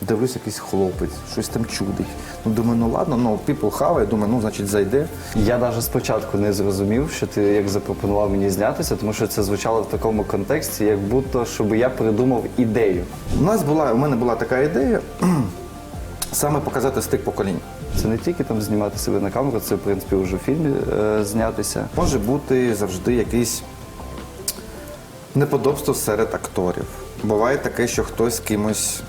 Дивлюсь, якийсь хлопець, щось там чудить. Ну, думаю, ну ладно, ну people хаває, думаю, ну значить зайде. Я навіть спочатку не зрозумів, що ти як запропонував мені знятися, тому що це звучало в такому контексті, як будто щоб я придумав ідею. У нас була, у мене була така ідея саме показати стик поколінь. Це не тільки там знімати себе на камеру, це в принципі вже в фільмі е, знятися. Може бути завжди якийсь неподобство серед акторів. Буває таке, що хтось з кимось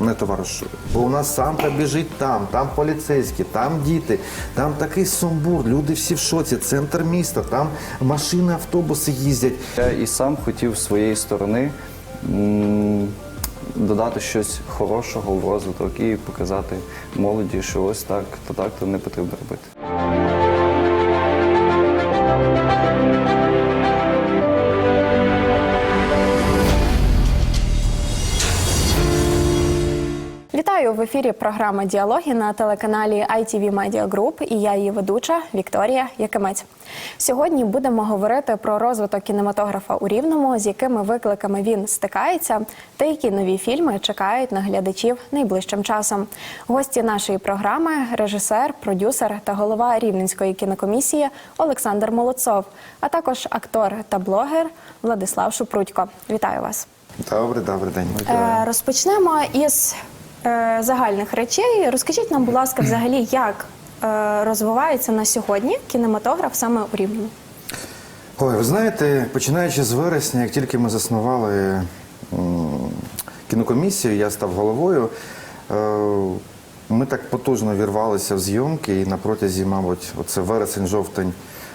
не товаришує. Бо у нас самка біжить там, там поліцейські, там діти, там такий сумбур, люди всі в шоці, центр міста, там машини, автобуси їздять. Я і сам хотів своєї сторони додати щось хорошого в розвиток і показати молоді, що ось так, то так, то не потрібно робити. Вітаю в ефірі програма Діалоги на телеканалі ITV Media Group і я її ведуча Вікторія Якимець. Сьогодні будемо говорити про розвиток кінематографа у Рівному, з якими викликами він стикається, та які нові фільми чекають на глядачів найближчим часом. Гості нашої програми режисер, продюсер та голова Рівненської кінокомісії Олександр Молодцов, а також актор та блогер Владислав Шупрудько. Вітаю вас. Добрий, добрий день. Розпочнемо із загальних речей. Розкажіть нам, будь ласка, взагалі, як е, розвивається на сьогодні кінематограф саме у Рівному? Ой, ви знаєте, починаючи з вересня, як тільки ми заснували кінокомісію, я став головою. е, Ми так потужно вірвалися в зйомки, і на протязі, мабуть, оце вересень, жовтень,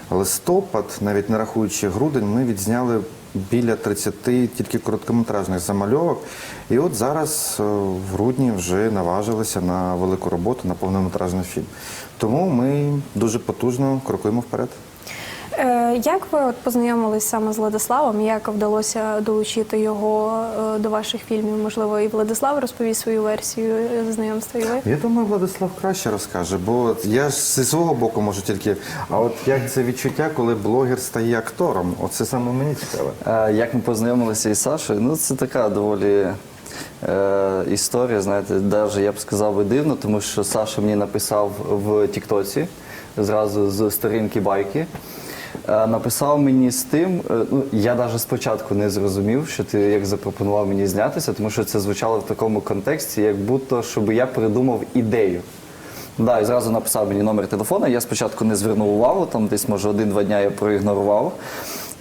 листопад, навіть не рахуючи грудень, ми відзняли біля 30 тільки короткометражних замальовок. І от зараз е, в грудні вже наважилися на велику роботу, на повнометражний фільм. Тому ми дуже потужно крокуємо вперед. Як ви от познайомились саме з Владиславом? Як вдалося долучити його е, до ваших фільмів? Можливо, і Владислав розповість свою версію е, знайомства і ви? Я думаю, Владислав краще розкаже, бо я ж зі свого боку можу тільки. А от як це відчуття, коли блогер стає актором? Оце саме мені цікаве. Як ми познайомилися із Сашою, ну це така доволі е, історія, знаєте, навіть я б сказав би дивно, тому що Саша мені написав в Тіктоці зразу з сторінки байки. Е, Написав мені з тим, е, ну я навіть спочатку не зрозумів, що ти як запропонував мені знятися, тому що це звучало в такому контексті, як будто щоб я придумав ідею. Да, і зразу написав мені номер телефона. Я спочатку не звернув увагу, там десь може один-два дня я проігнорував.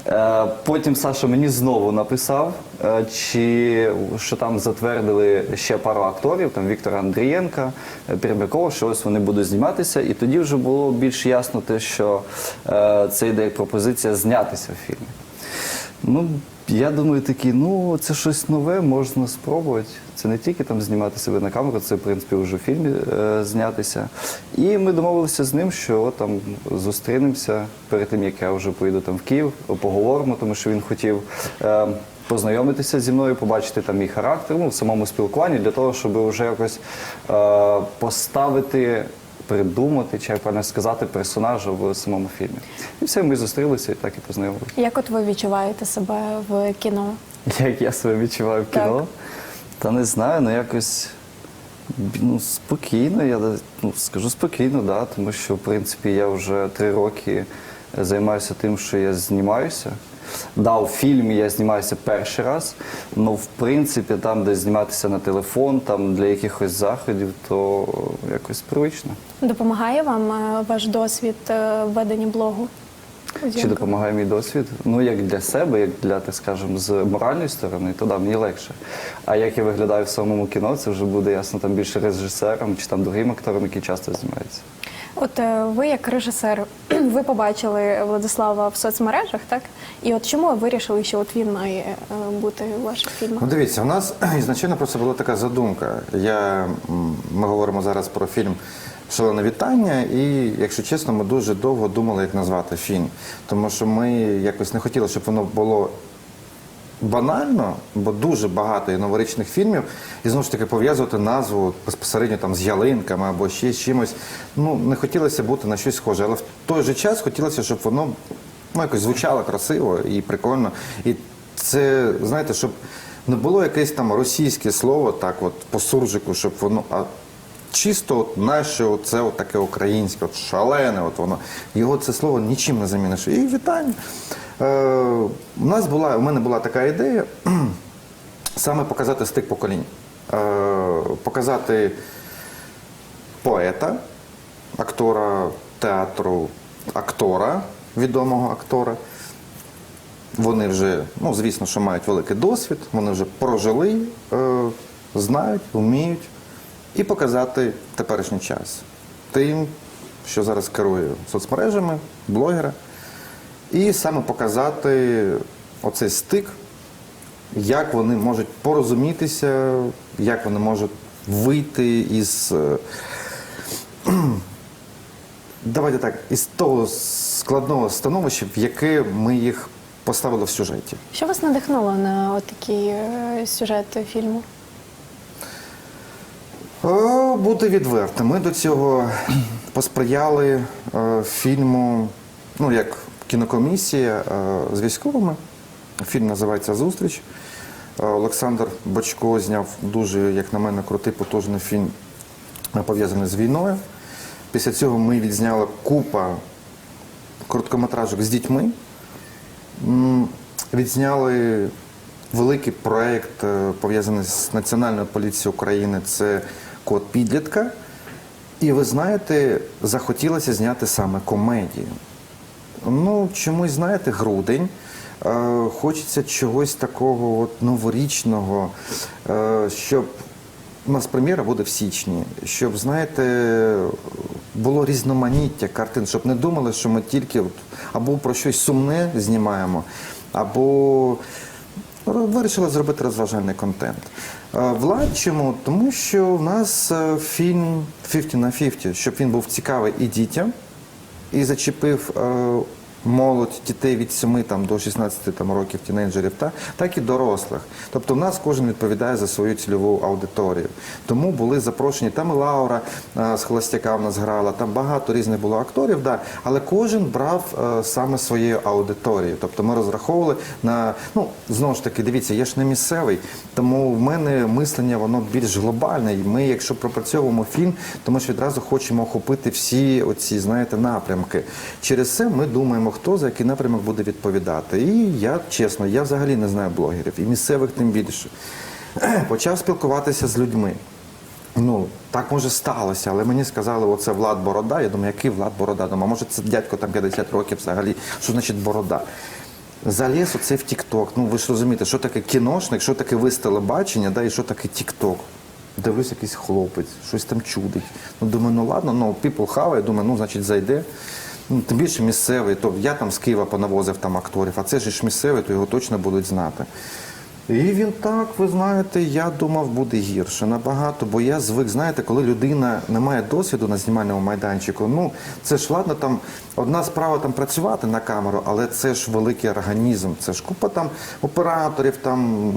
Е, Потім Саша мені знову написав, е, чи що там затвердили ще пару акторів, там Віктора Андрієнка, е, що ось вони будуть зніматися. І тоді вже було більш ясно те, що е, це йде як пропозиція знятися в фільмі. Ну, я думаю, такі, ну це щось нове, можна спробувати. Це не тільки там знімати себе на камеру, це в принципі вже в фільмі е, знятися. І ми домовилися з ним, що там зустрінемося перед тим, як я вже поїду там в Київ, поговоримо, тому що він хотів. Е, Познайомитися зі мною, побачити там мій характер ну, в самому спілкуванні для того, щоб вже якось е, поставити придумати, чи як правильно сказати, персонажа в самому фільмі. І все, ми зустрілися і так і познайомилися. Як от ви відчуваєте себе в кіно? Як я себе відчуваю в кіно? Та не знаю, ну якось ну, спокійно, я ну, скажу спокійно, да, тому що в принципі я вже три роки займаюся тим, що я знімаюся. Да, у фільмі я знімаюся перший раз, але в принципі там, де зніматися на телефон, там для якихось заходів, то якось привично. Допомагає вам е, ваш досвід е, в веденні блогу? Чи допомагає мій досвід? Ну, як для себе, як для, так скажемо, з моральної сторони, то да, мені легше. А як я виглядаю в самому кіно, це вже буде ясно там більше режисером чи там другим актором, які часто знімаються. От е, ви як режисер, ви побачили Владислава в соцмережах, так? І от чому ви вирішили, що от він має е, бути у ваших фільмах? Ну, дивіться, у нас ізначально просто була така задумка. Я, ми говоримо зараз про фільм Шалене вітання, і, якщо чесно, ми дуже довго думали, як назвати фільм. Тому що ми якось не хотіли, щоб воно було банально, бо дуже багато є новорічних фільмів, і знову ж таки пов'язувати назву безпосередньо там з ялинками або ще з чимось. Ну, не хотілося бути на щось схоже, але в той же час хотілося, щоб воно ну, якось звучало красиво і прикольно. І це, знаєте, щоб не було якесь там російське слово, так от по суржику, щоб воно. А чисто от наше це от таке українське, от шалене, от воно. Його це слово нічим не заміниш. І вітання. Е, у нас була, у мене була така ідея саме показати стик поколінь. Е, показати поета, актора театру, актора, відомого актора. Вони вже, ну звісно, що мають великий досвід, вони вже прожили, е, знають, вміють, і показати теперішній час тим, що зараз керує соцмережами, блогера, і саме показати оцей стик, як вони можуть порозумітися, як вони можуть вийти із. е, Давайте так, із того складного становища, в яке ми їх поставили в сюжеті. Що вас надихнуло на такий е, сюжет фільму? О, бути відвертим. Ми до цього посприяли е, фільму, ну як кінокомісія е, з військовими. Фільм називається Зустріч. Е, Олександр Бочко зняв дуже, як на мене, крутий потужний фільм, е, пов'язаний з війною. Після цього ми відзняли купа короткометражок з дітьми. Відзняли великий проєкт, пов'язаний з Національною поліцією України. Це код підлітка. І ви знаєте, захотілося зняти саме комедію. Ну, чомусь, знаєте, грудень. Е, хочеться чогось такого от новорічного, е, щоб у нас прем'єра буде в січні, щоб, знаєте, було різноманіття картин, щоб не думали, що ми тільки от або про щось сумне знімаємо, або вирішили зробити розважальний контент. Е, Влад чому? Тому що в нас е, фільм 50 на 50, щоб він був цікавий і дітям, і зачепив е, молодь дітей від 7 там, до 16 там, років тінейджерів, та, так і дорослих. Тобто в нас кожен відповідає за свою цільову аудиторію. Тому були запрошені, там і Лаура е, з Холостяка в нас грала, там багато різних було акторів, да, але кожен брав е, саме своєю аудиторією. Тобто ми розраховували на, ну, знову ж таки, дивіться, я ж не місцевий, тому в мене мислення воно більш глобальне. І ми, якщо пропрацьовуємо фільм, то ми ж відразу хочемо охопити всі оці, знаєте, напрямки. Через це ми думаємо, хто за який напрямок буде відповідати. І я чесно, я взагалі не знаю блогерів, і місцевих тим більше. Почав спілкуватися з людьми. Ну, так може сталося, але мені сказали, оце Влад Борода. Я думаю, який Влад Борода? Думаю, може це дядько там 50 років взагалі. Що значить борода? Заліз оце в Тік-Ток. Ну ви ж розумієте, що таке кіношник, що таке вис телебачення, да, і що таке Тік-Ток. Дивлюсь, якийсь хлопець, щось там чудить. Ну, думаю, ну ладно, ну people хаває, думаю, ну, значить, зайде. Ну, тим більше місцевий, то я там з Києва понавозив там акторів, а це ж місцевий, то його точно будуть знати. І він так, ви знаєте, я думав, буде гірше набагато, бо я звик, знаєте, коли людина не має досвіду на знімальному майданчику, ну це ж ладно, там одна справа там працювати на камеру, але це ж великий організм, це ж купа там операторів, там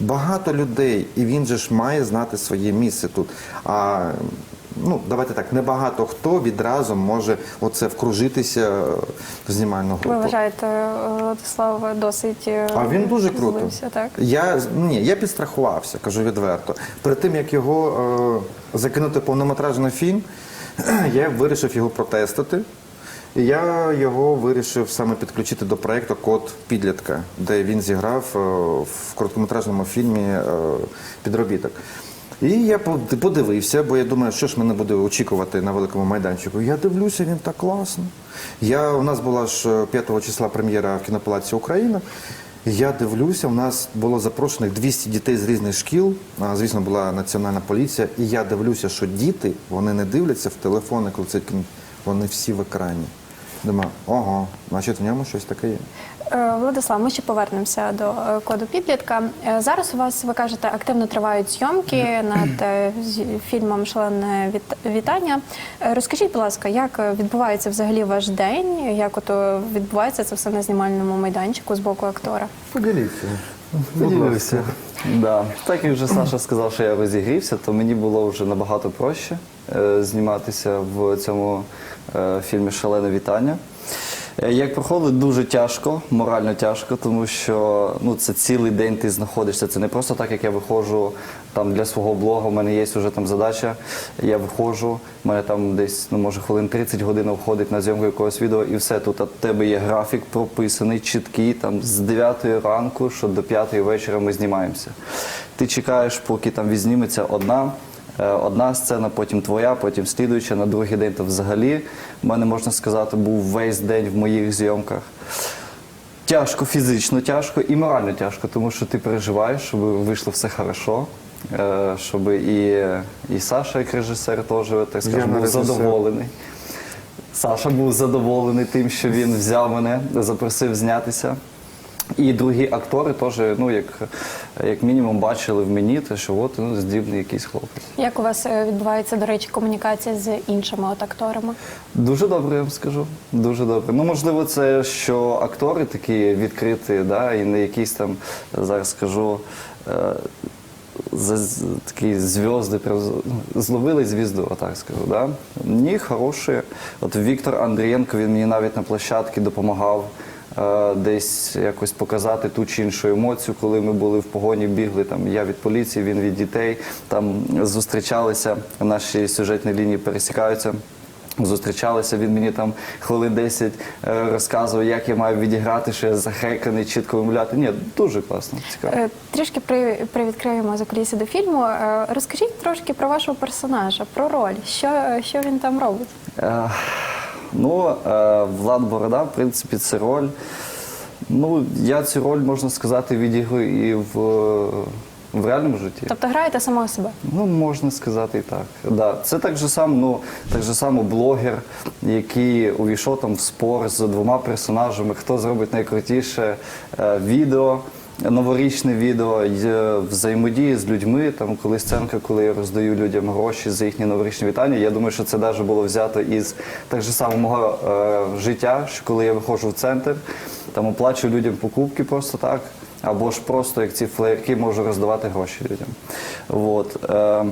багато людей, і він же ж має знати своє місце тут. А ну, давайте так, небагато хто відразу може оце вкружитися в знімальну групу. Ви вважаєте, е, Владислав досить е, А він дуже круто. так? Я ні, я підстрахувався, кажу відверто. Перед тим як його е, закинути повнометражний фільм, я вирішив його протестити. І я його вирішив саме підключити до проєкту Код підлітка, де він зіграв е, в короткометражному фільмі е, підробіток. І я под- подивився, бо я думаю, що ж мене буде очікувати на великому майданчику. Я дивлюся, він так класно. Я, у нас була ж е, 5 числа прем'єра в кінопалаці Україна. Я дивлюся, у нас було запрошених 200 дітей з різних шкіл. Звісно, була національна поліція. І я дивлюся, що діти вони не дивляться в телефони, коли це кіно, вони всі в екрані. Думаю, ого, значить в ньому щось таке є. Е, Владислав, ми ще повернемося до е, коду підлітка. Е, Зараз у вас, ви кажете, активно тривають зйомки над фільмом Шалене вітання. Розкажіть, будь ласка, як відбувається взагалі ваш день? Як ото відбувається це все на знімальному майданчику з боку актора? Поділіться. Поділився. Да. Так як вже Саша сказав, що я розігрівся, то мені було вже набагато проще е, зніматися в цьому е, фільмі Шалене вітання. Е, Як проходить дуже тяжко, морально тяжко, тому що ну це цілий день ти знаходишся. Це не просто так, як я виходжу там для свого блогу. У мене є вже там задача. Я виходжу, у мене там десь ну може хвилин 30 годин входить на зйомку якогось відео, і все тут. В тебе є графік прописаний, чіткий, там з 9 ранку, що до 5 вечора ми знімаємося. Ти чекаєш, поки там відзніметься одна. Е, Одна сцена, потім твоя, потім слідуюча. На другий день то взагалі в мене можна сказати, був весь день в моїх зйомках. Тяжко, фізично тяжко і морально тяжко, тому що ти переживаєш, щоб вийшло все хорошо, е, щоб і, і Саша, як режисер, теж так скажемо, був режисер. задоволений. Саша був задоволений тим, що він взяв мене, запросив знятися. І другі актори теж, ну як, як мінімум, бачили в мені, те, що от ну, здібний якийсь хлопець. Як у вас е, відбувається, до речі, комунікація з іншими от акторами? Дуже добре, я вам скажу. Дуже добре. Ну, можливо, це що актори такі відкриті, да, і не якісь там, зараз скажу, е, з- з- такі зв'язки, з- зловили звізду, отак скажу. Да? Ні, хороші. От Віктор Андрієнко, він мені навіть на площадці допомагав. Е, Десь якось показати ту чи іншу емоцію, коли ми були в погоні, бігли там. Я від поліції, він від дітей. Там зустрічалися, наші сюжетні лінії пересікаються. Зустрічалися, він мені там хвилин 10 е, розказував, як я маю відіграти, що я захеканий, чітко вимовляти. Ні, дуже класно, цікаво. Е, Трішки при, привідкриємо за куліси до фільму. Розкажіть трошки про вашого персонажа, про роль, що, що він там робить. Ну, е, Влад Борода, в принципі, це роль. Ну, я цю роль, можна сказати, відіграю і в, в реальному житті. Тобто граєте самого себе. Ну, можна сказати і так. Да. Це так же само, ну, так же само блогер, який увійшов там в спор з двома персонажами, хто зробить найкрутіше е, відео. Новорічне відео е, взаємодії з людьми. Там коли сценка, коли я роздаю людям гроші за їхні новорічні вітання. Я думаю, що це навіть було взято із так же само мого е, життя, що коли я виходжу в центр, там оплачую людям покупки просто так. Або ж просто як ці флеєрки можу роздавати гроші людям. От. Е,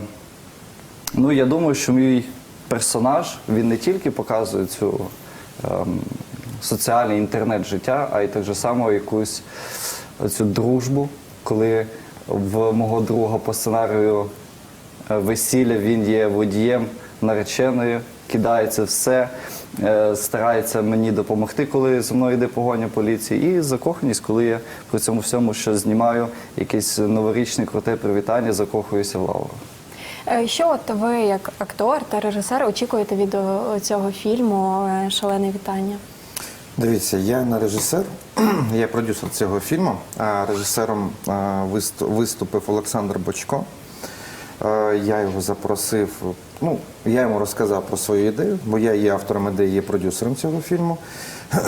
ну, я думаю, що мій персонаж він не тільки показує цю ем, соціальне інтернет життя, а й так же само якусь цю дружбу, коли в мого друга по сценарію е, весілля він є водієм нареченою, кидається все, е, старається мені допомогти, коли зі мною йде погоня поліції, і закоханість, коли я при цьому всьому що знімаю якесь новорічне круте привітання, закохуюся в Лауру. Е, Що от ви, як актор та режисер, очікуєте від цього фільму Шалене вітання? Дивіться, я не режисер, я продюсер цього фільму. А режисером виступив Олександр Бочко. Я його запросив. Ну, я йому розказав про свою ідею, бо я є автором ідеї, є продюсером цього фільму.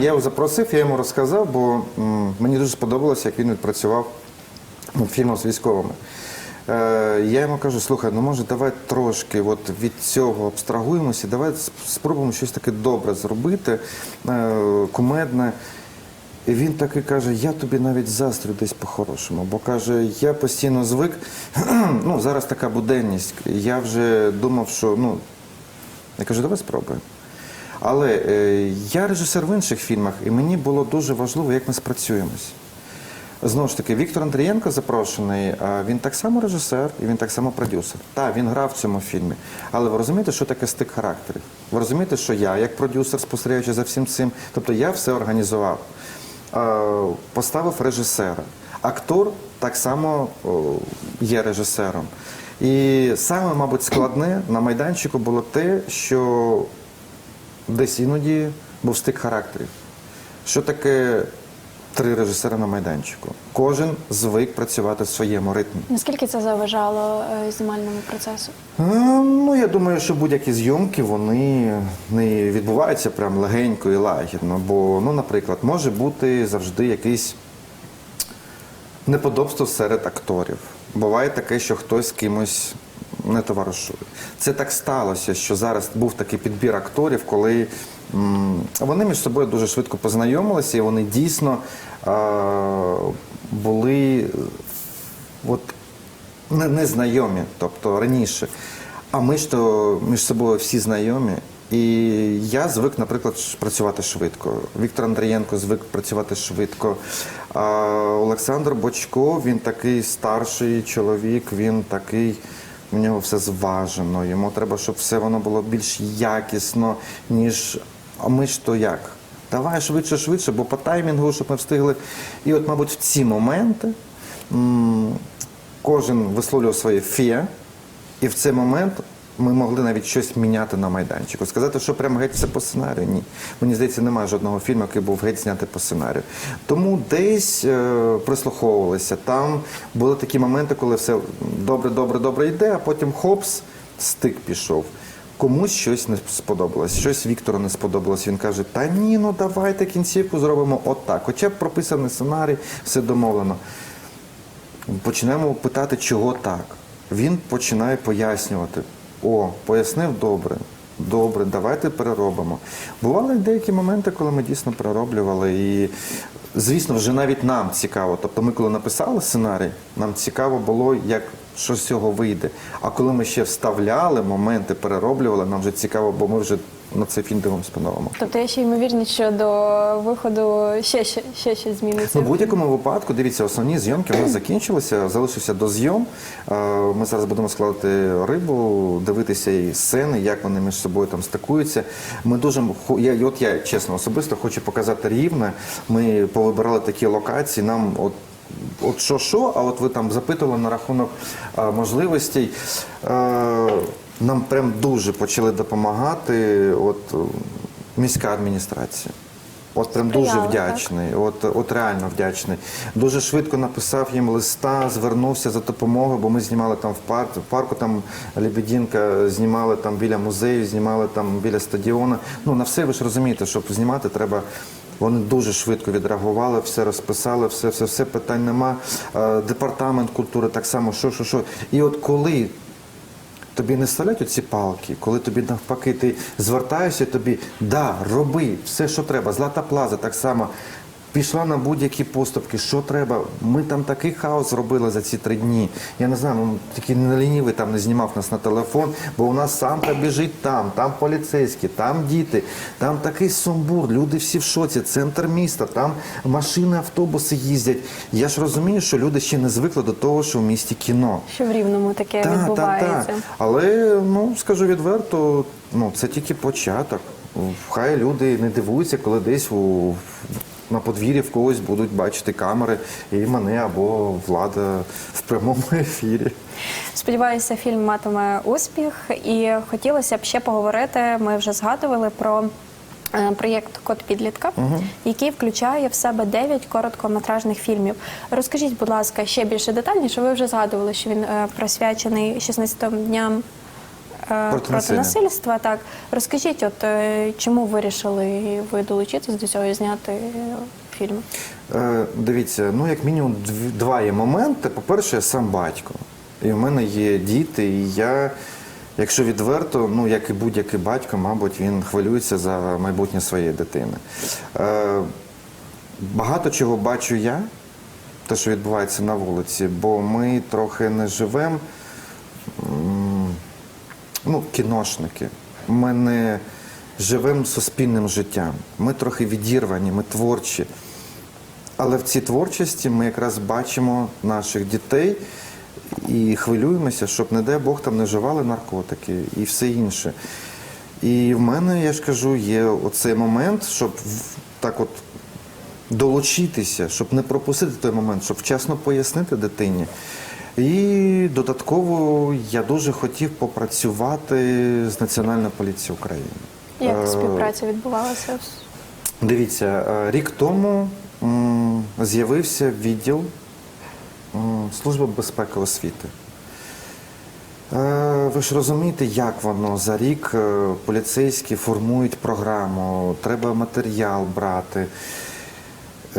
Я його запросив, я йому розказав, бо мені дуже сподобалося, як він відпрацював над фільмом з військовими. Е, Я йому кажу, слухай, ну може давай трошки от від цього абстрагуємося, давай спробуємо щось таке добре зробити, е, кумедне. І він таки каже, я тобі навіть застрю десь по-хорошому, бо каже, я постійно звик, ну зараз така буденність. Я вже думав, що ну я кажу, давай спробуємо. Але е, я режисер в інших фільмах, і мені було дуже важливо, як ми спрацюємось. Знову ж таки, Віктор Андрієнко запрошений, він так само режисер і він так само продюсер. Так, він грав в цьому фільмі. Але ви розумієте, що таке стик характерів? Ви розумієте, що я, як продюсер, спостерігаючи за всім цим, тобто я все організував, поставив режисера. Актор так само є режисером. І саме, мабуть, складне на майданчику було те, що десь іноді був стик характерів. Що таке три режисери на майданчику? Кожен звик працювати в своєму ритмі. Наскільки це заважало е, знімальному процесу? Е, Ну, я думаю, що будь-які зйомки вони не відбуваються прям легенько і лагідно. Бо, ну, наприклад, може бути завжди якийсь неподобство серед акторів. Буває таке, що хтось з кимось не товаришує. Це так сталося, що зараз був такий підбір акторів, коли вони між собою дуже швидко познайомилися, і вони дійсно були от, не- незнайомі, тобто раніше. А ми ж то між собою всі знайомі. І я звик, наприклад, працювати швидко. Віктор Андрієнко звик працювати швидко. А Олександр Бочко, він такий старший чоловік, він такий. У нього все зважено. Йому треба, щоб все воно було більш якісно, ніж. А ми ж то як? Давай швидше, швидше, бо по таймінгу, щоб ми встигли. І от, мабуть, в ці моменти кожен висловлював своє фє, і в цей момент ми могли навіть щось міняти на майданчику. Сказати, що прямо геть все по сценарію. Ні. Мені здається, немає жодного фільму, який був геть знятий по сценарію. Тому десь е, прислуховувалися. Там були такі моменти, коли все добре, добре, добре йде, а потім хопс, стик пішов. Комусь щось не сподобалось, щось Віктору не сподобалось. Він каже: Та ні, ну давайте кінцівку зробимо отак. Хоча б прописаний сценарій, все домовлено. Почнемо питати, чого так. Він починає пояснювати. О, пояснив добре. Добре, давайте переробимо. Бували деякі моменти, коли ми дійсно перероблювали. І, звісно, вже навіть нам цікаво. Тобто, ми, коли написали сценарій, нам цікаво було, як що з цього вийде. А коли ми ще вставляли моменти, перероблювали, нам вже цікаво, бо ми вже на цей фільм дивимося по-новому. Тобто є ще ймовірність, що до виходу ще, ще, ще щось зміниться. Ну, в будь-якому випадку, дивіться, основні зйомки у нас закінчилися, залишився дозйом. Е, Ми зараз будемо складати рибу, дивитися і сцени, як вони між собою там стикуються. Ми дуже я, от я чесно особисто хочу показати рівне. Ми повибирали такі локації. Нам от. От що що, а от ви там запитували на рахунок а, можливостей. Е, нам прям дуже почали допомагати от, е, міська адміністрація. От прям дуже вдячний. От, от реально вдячний. Дуже швидко написав їм листа, звернувся за допомогою, бо ми знімали там в парку. В парку там Лебедінка знімали там біля музею, знімали там біля стадіону. Ну на все ви ж розумієте, щоб знімати, треба. Вони дуже швидко відреагували, все розписали, все, все, все питань нема. Е, Департамент культури так само, що, що, що. І от коли тобі не ставлять оці палки, коли тобі навпаки ти звертаєшся, тобі да, роби все, що треба. Злата плаза так само. Пішла на будь-які поступки, що треба. Ми там такий хаос зробили за ці три дні. Я не знаю, ну такий не лінівий там не знімав нас на телефон, бо у нас Санта біжить там, там поліцейські, там діти, там такий сумбур, люди всі в шоці, центр міста, там машини, автобуси їздять. Я ж розумію, що люди ще не звикли до того, що в місті кіно. Що в рівному таке Так, відбувається. так, так. Але ну скажу відверто, ну це тільки початок. Хай люди не дивуються, коли десь у на подвір'ї в когось будуть бачити камери і мене або влада в прямому ефірі. Сподіваюся, фільм матиме успіх, і хотілося б ще поговорити. Ми вже згадували про. е, Проєкт Код підлітка, який включає в себе 9 короткометражних фільмів. Розкажіть, будь ласка, ще більше детальніше. Ви вже згадували, що він е, присвячений 16 дням Проти проти насильства. Так розкажіть, от е, чому вирішили ви долучитись до цього і зняти е, фільм? Е, дивіться, ну як мінімум два є моменти. По-перше, я сам батько. І в мене є діти, і я, якщо відверто, ну як і будь-який батько, мабуть, він хвилюється за майбутнє своєї дитини. Е, багато чого бачу я, те, що відбувається на вулиці, бо ми трохи не живемо. Ну, кіношники. Ми не живемо суспільним життям. Ми трохи відірвані, ми творчі. Але в цій творчості ми якраз бачимо наших дітей і хвилюємося, щоб, не дай Бог, там не вживали наркотики і все інше. І в мене, я ж кажу, є оцей момент, щоб так от долучитися, щоб не пропустити той момент, щоб вчасно пояснити дитині. І додатково я дуже хотів попрацювати з Національною поліцією України. Як Е, співпраця відбувалася? Дивіться, е, рік тому з'явився відділ Служби безпеки освіти. Е, Ви ж розумієте, як воно за рік поліцейські формують програму, треба матеріал брати.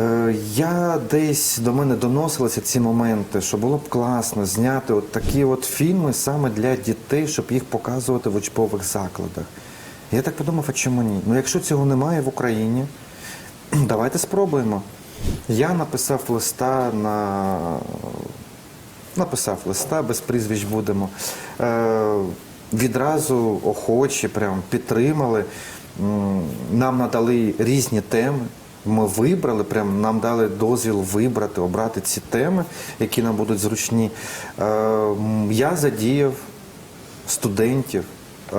Е, Я десь до мене доносилися ці моменти, що було б класно зняти от такі от фільми саме для дітей, щоб їх показувати в учбових закладах. Я так подумав, а чому ні? Ну якщо цього немає в Україні, давайте спробуємо. Я написав листа на написав листа, без прізвищ будемо. Е, відразу охочі, прям підтримали. Нам надали різні теми. Ми вибрали, прям нам дали дозвіл вибрати, обрати ці теми, які нам будуть зручні. Е, Я задіяв студентів, е,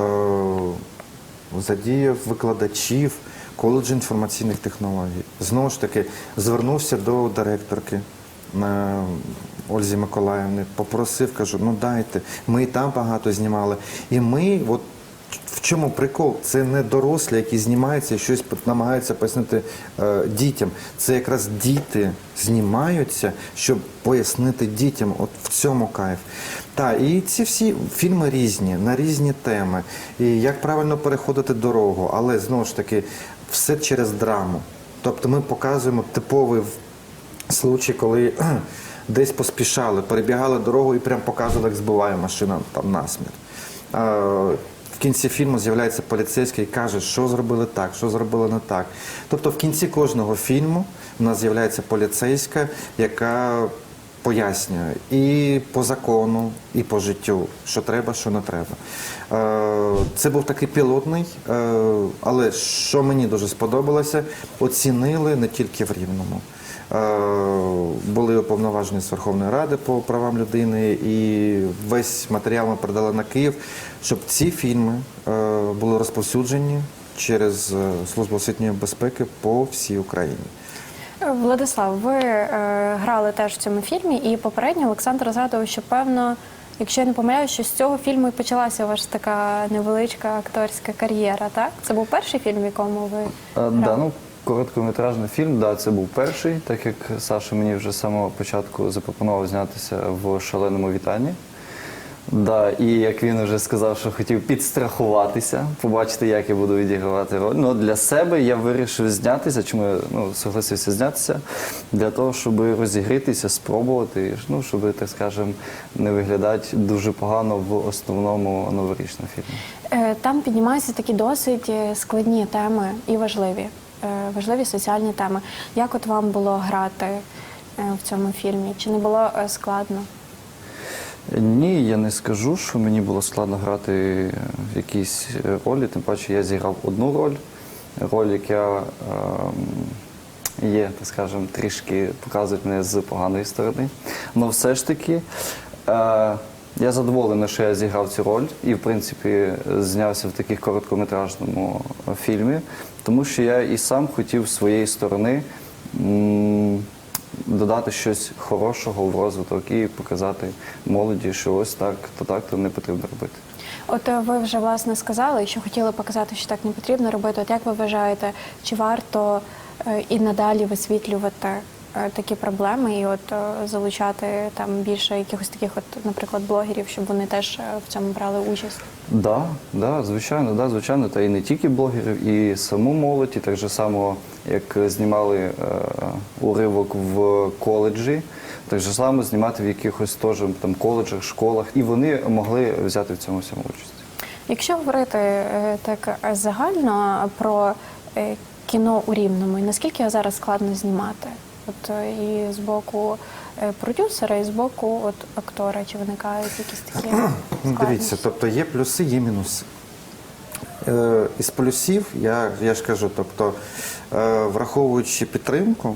задіяв викладачів коледжу інформаційних технологій. Знову ж таки, звернувся до директорки е, Ользі Миколаївни, попросив, кажу, ну дайте, ми і там багато знімали. І ми, от чому прикол? Це не дорослі, які знімаються і щось намагаються пояснити е, дітям. Це якраз діти знімаються, щоб пояснити дітям. От в цьому кайф. Так, і ці всі фільми різні, на різні теми. І як правильно переходити дорогу, але знову ж таки, все через драму. Тобто ми показуємо типовий случай, коли десь поспішали, перебігали дорогу і прям показували, як збиває машина там насмерть. Кінці фільму з'являється поліцейський і каже, що зробили так, що зробили не так. Тобто в кінці кожного фільму в нас з'являється поліцейська, яка пояснює і по закону, і по життю, що треба, що не треба. Е, Це був такий пілотний, е, але що мені дуже сподобалося, оцінили не тільки в Рівному. Е, Були уповноважені з Верховної Ради по правам людини, і весь матеріал ми передали на Київ, щоб ці фільми е, були розповсюджені через е, службу освітньої безпеки по всій Україні. Владислав, ви е, грали теж в цьому фільмі, і попередньо Олександр згадував, що певно, якщо я не помиляюсь, що з цього фільму і почалася ваша така невеличка акторська кар'єра. Так, це був перший фільм, в якому ви Е. Да, ну, короткометражний фільм, да, це був перший, так як Саша мені вже з самого початку запропонував знятися в шаленому вітанні. Да, і як він вже сказав, що хотів підстрахуватися, побачити, як я буду відігравати роль. Ну, для себе я вирішив знятися, чому я ну, согласився знятися, для того, щоб розігрітися, спробувати, ну, щоб, так скажемо, не виглядати дуже погано в основному новорічному фільмі. Е, Там піднімаються такі досить е, складні теми і важливі, е, важливі соціальні теми. Як от вам було грати в цьому фільмі? Чи не було складно? Ні, я не скажу, що мені було складно грати в якійсь е, ролі, тим паче я зіграв одну роль, роль, яка ем, є, так скажемо, трішки показує мене з поганої сторони. Але все ж таки е, я задоволений, що я зіграв цю роль і, в принципі, знявся в таких короткометражному фільмі, тому що я і сам хотів своєї сторони. м, додати щось хорошого в розвиток і показати молоді, що ось так, то так, то не потрібно робити. От е, ви вже власне сказали, що хотіли показати, що так не потрібно робити. От як ви вважаєте, чи варто е, і надалі висвітлювати такі проблеми і от е, залучати там більше якихось таких, от, наприклад, блогерів, щоб вони теж е, в цьому брали участь? Да, да, звичайно, да, звичайно, та і не тільки блогерів, і саму молодь, і так же само, як знімали е, уривок в коледжі, так же само знімати в якихось теж там коледжах, школах, і вони могли взяти в цьому всьому участь. Якщо говорити е, так е, загально про е, кіно у рівному, і наскільки його зараз складно знімати? От е, і з боку е, продюсера, і з боку от актора, чи виникають якісь такі складнощі? дивіться, тобто є плюси, є мінуси. Е, із плюсів, я, я ж кажу, тобто, е, враховуючи підтримку,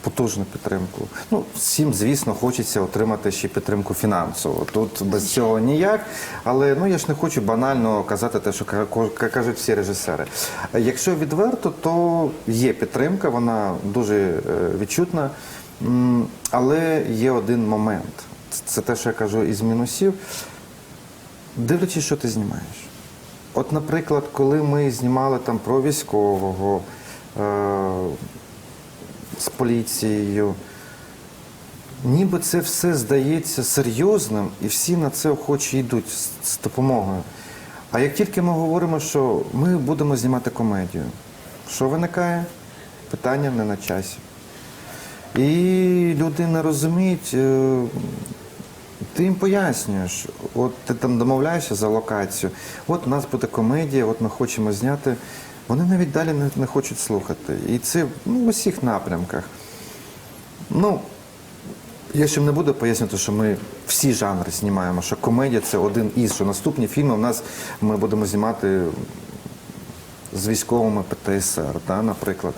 потужну підтримку, ну, всім, звісно, хочеться отримати ще підтримку фінансову. Тут без цього ніяк. Але ну, я ж не хочу банально казати те, що ка- ка- кажуть всі режисери. Якщо відверто, то є підтримка, вона дуже е, відчутна. Але є один момент. Це те, що я кажу із мінусів. Дивлячись, що ти знімаєш. От, наприклад, коли ми знімали там про військового е- з поліцією, ніби це все здається серйозним, і всі на це охоче йдуть з, допомогою. А як тільки ми говоримо, що ми будемо знімати комедію, що виникає? Питання не на часі. І люди не розуміють, е, ти їм пояснюєш, от ти там домовляєшся за локацію, от у нас буде комедія, от ми хочемо зняти. Вони навіть далі не, не хочуть слухати. І це ну, в усіх напрямках. Ну, Я ще не буду пояснювати, що ми всі жанри знімаємо, що комедія це один із, що наступні фільми у нас ми будемо знімати з військовими ПТСР, да, наприклад.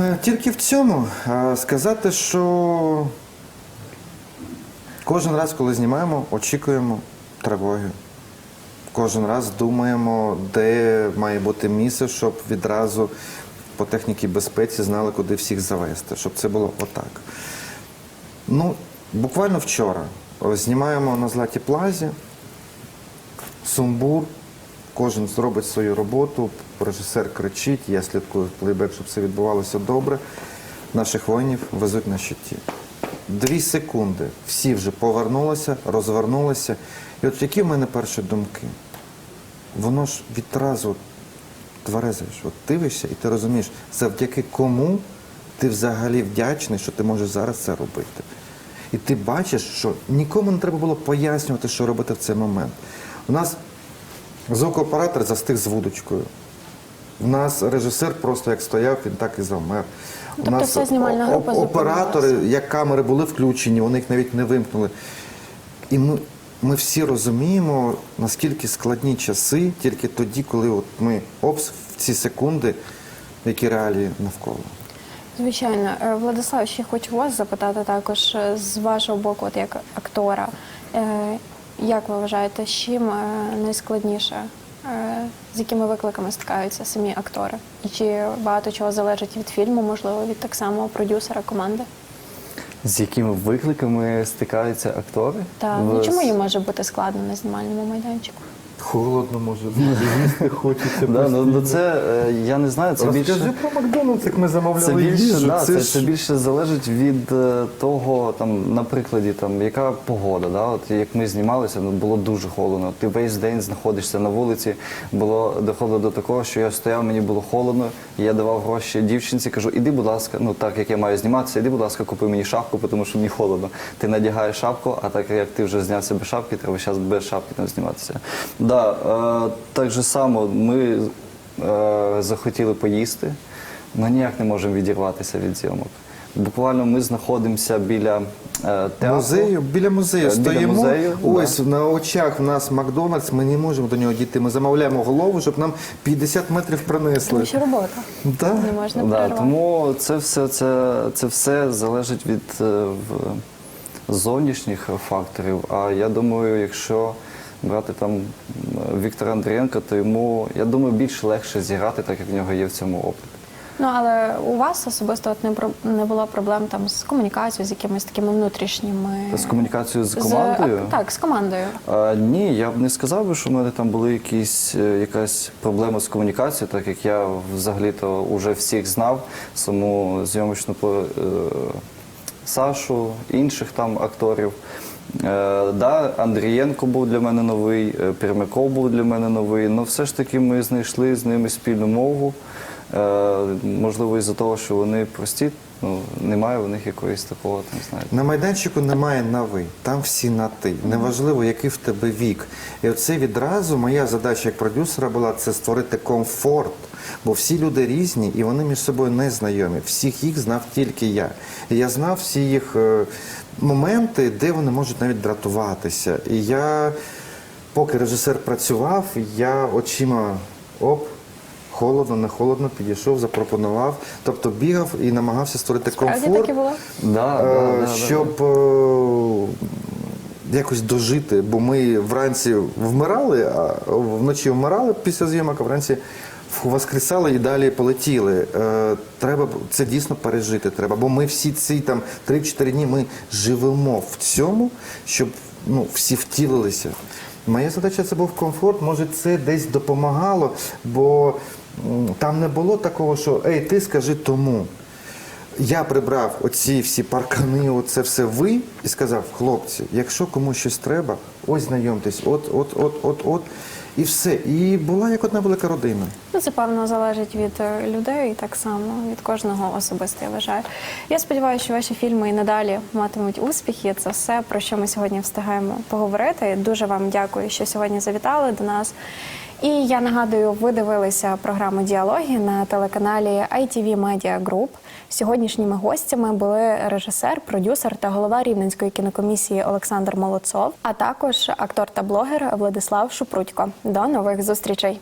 Е, Тільки в цьому е, сказати, що кожен раз, коли знімаємо, очікуємо тривоги. Кожен раз думаємо, де має бути місце, щоб відразу по техніці безпеці знали, куди всіх завести, щоб це було отак. Ну, буквально вчора знімаємо на Златій Плазі, сумбур, кожен зробить свою роботу, режисер кричить, я слідкую плейбек, щоб все відбувалося добре. Наших воїнів везуть на щиті. Дві секунди, всі вже повернулися, розвернулися. І от які в мене перші думки? Воно ж відразу тверезиш, от дивишся і ти розумієш, завдяки кому ти взагалі вдячний, що ти можеш зараз це робити. І ти бачиш, що нікому не треба було пояснювати, що робити в цей момент. У нас звукооператор застиг з вудочкою. У нас режисер просто як стояв, він так і завмер. У Тобто вся знімальна група оператори, як камери були включені, вони їх навіть не вимкнули. І ми, ми всі розуміємо, наскільки складні часи тільки тоді, коли от ми опс в ці секунди, які реалії навколо. Звичайно, Е, Владислав, ще хочу вас запитати також е, з вашого боку, от як актора. Е, Як ви вважаєте, з чим найскладніше, з якими викликами стикаються самі актори? І чи багато чого залежить від фільму, можливо, від так само продюсера команди? З якими викликами стикаються актори? Та В- ну, чому їм може бути складно на знімальному майданчику? Холодно може їсти хочеться. Да, ну, ну це е, я не знаю, це Розкажи більше. про Макдональдс, як ми замовляли Це більше, їжу. да, це, ж- це більше залежить від е, того, там, на прикладі, там, яка погода. Да? От, як ми знімалися, ну, було дуже холодно. Ти весь день знаходишся на вулиці. Було доходило до такого, що я стояв, мені було холодно, і я давав гроші дівчинці, кажу, іди, будь ласка, ну так як я маю зніматися, іди, будь ласка, купи мені шапку, тому що мені холодно. Ти надягаєш шапку, а так як ти вже знявся без шапки, треба зараз без шапки там зніматися. Да, е, так же само ми е, захотіли поїсти. Ми ніяк не можемо відірватися від зйомок. Буквально ми знаходимося біля е, театру. Музею, біля музею Е, біля стоїмо. музею, Ось на очах в нас Макдональдс, ми не можемо до нього дійти. Ми замовляємо голову, щоб нам 50 метрів принесли. Тому що робота Да. не можна Да, перервати. тому це все, це, це все залежить від е, в- зовнішніх факторів. А я думаю, якщо брати там Віктора Андрієнка, то йому, я думаю, більш легше зіграти, так як в нього є в цьому опит. Ну але у вас особисто от не про не було проблем там з комунікацією, з якимись такими внутрішніми З комунікацією з командою? а, так, з командою. А, ні, я б не сказав би, що в мене там були якісь е, якась проблема з комунікацією, так як я взагалі-то вже всіх знав, саму зйомочну по- е, Сашу, інших там акторів. Е, да, Андрієнко був для мене новий, е, Пермяков був для мене новий. але все ж таки ми знайшли з ними спільну мову. Е, можливо, із-за того, що вони прості, ну немає у них якоїсь такого, там знаєте. На майданчику немає на ви, там всі на ти. Неважливо, який в тебе вік. І оце відразу моя задача як продюсера була це створити комфорт. Бо всі люди різні і вони між собою не знайомі. Всіх їх знав тільки я. І я знав всі їх моменти, де вони можуть навіть дратуватися. І я, поки режисер працював, я очима оп. Холодно, не холодно, підійшов, запропонував. Тобто бігав і намагався створити Справді комфорт. так було? Да, Е, да, да, да. щоб е, якось дожити, бо ми вранці вмирали, а вночі вмирали після зйомок, а вранці воскресали і далі полетіли. Е, Треба це дійсно пережити. Треба, бо ми всі ці там 3-4 дні ми живемо в цьому, щоб ну, всі втілилися. Моя задача це був комфорт. Може, це десь допомагало, бо там не було такого, що ей, ти скажи тому. Я прибрав оці всі паркани, оце все ви, і сказав, хлопці, якщо комусь щось треба, ось знайомтесь, от, от, от, от, от. І все. І була як одна велика родина. Ну, це певно залежить від е, людей, так само від кожного особисто, я вважаю. Я сподіваюся, що ваші фільми і надалі матимуть успіхи. Це все, про що ми сьогодні встигаємо поговорити. Дуже вам дякую, що сьогодні завітали до нас. І я нагадую, ви дивилися програму Діалоги на телеканалі ITV Media Group. Сьогоднішніми гостями були режисер, продюсер та голова Рівненської кінокомісії Олександр Молодцов, а також актор та блогер Владислав Шупрутько. До нових зустрічей.